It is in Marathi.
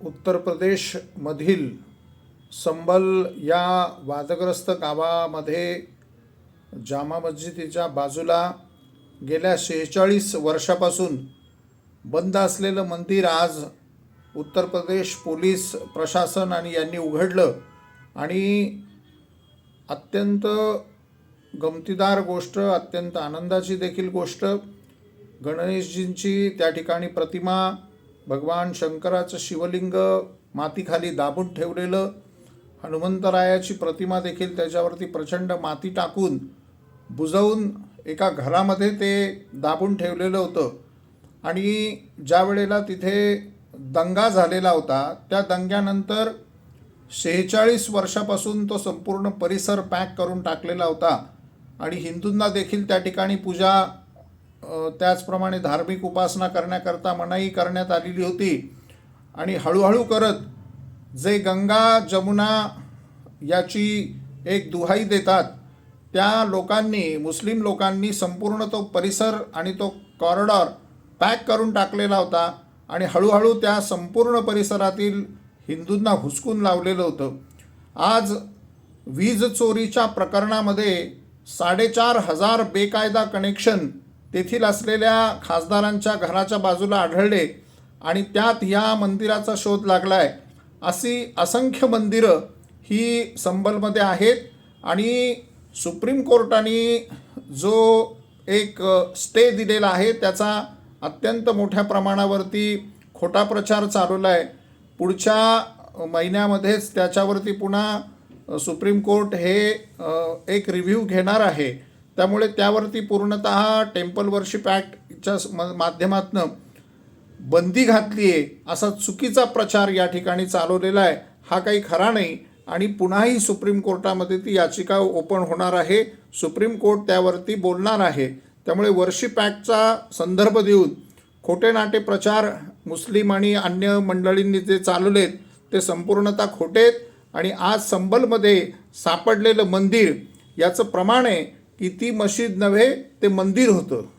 उत्तर प्रदेशमधील संबल या वादग्रस्त गावामध्ये जामा मस्जिदीच्या बाजूला गेल्या शेहेचाळीस वर्षापासून बंद असलेलं मंदिर आज उत्तर प्रदेश पोलीस प्रशासन आणि यांनी उघडलं आणि अत्यंत गमतीदार गोष्ट अत्यंत आनंदाची देखील गोष्ट गणेशजींची त्या ठिकाणी प्रतिमा भगवान शंकराचं शिवलिंग मातीखाली दाबून ठेवलेलं हनुमंतरायाची प्रतिमा देखील त्याच्यावरती प्रचंड माती टाकून बुजवून एका घरामध्ये ते दाबून ठेवलेलं होतं. आणि ज्या वेळेला तिथे दंगा झालेला होता त्या दंग्यानंतर शेहेचाळीस वर्षापासून तो संपूर्ण परिसर पॅक करून टाकलेला होता. आणि हिंदूंना देखील त्या ठिकाणी पूजा त्याचप्रमाणे धार्मिक उपासना करण्याकरता मनाई करण्यात आलेली होती. आणि हळूहळू करत जे गंगा जमुना याची एक दुहाई देतात त्या लोकांनी मुस्लिम लोकांनी संपूर्ण तो परिसर आणि तो कॉरिडॉर पॅक करून टाकलेला होता आणि हळूहळू त्या संपूर्ण परिसरातील हिंदूंना हुसकून लावलेलं होतं. आज वीज चोरीच्या प्रकरणामध्ये साडेचार हजार बेकायदा कनेक्शन तेथील असलेल्या खासदारांच्या घराच्या बाजूला आढळले आणि त्यात ह्या मंदिराचा शोध लागला आहे अशी असंख्य मंदिरं ही संबलमध्ये आहेत आणि सुप्रीम कोर्टाने जो एक स्टे दिलेला आहे त्याचा अत्यंत मोठ्या प्रमाणावरती खोटा प्रचार चालवला आहे पुढच्या महिन्यामध्येच त्याच्यावरती पुन्हा सुप्रीम कोर्ट हे एक रिव्ह्यू घेणार आहे. त्यामुळे त्यावरती पूर्णत टेम्पल वर्शिप ॲक्टच्या माध्यमातनं बंदी घातली आहे असा चुकीचा प्रचार या ठिकाणी चालवलेला आहे. हा काही खरा नाही आणि पुन्हाही सुप्रीम कोर्टामध्ये ती याचिका ओपन होणार आहे. सुप्रीम कोर्ट त्यावरती बोलणार आहे. त्यामुळे वर्शिप ॲक्टचा संदर्भ देऊन खोटे नाटे प्रचार मुस्लिम आणि अन्य मंडळींनी जे चालवलेत ते संपूर्णतः खोटेत आणि आज संबलमध्ये सापडलेलं मंदिर याचं प्रमाण आहे की ती मशीद नव्हे ते मंदिर होतं.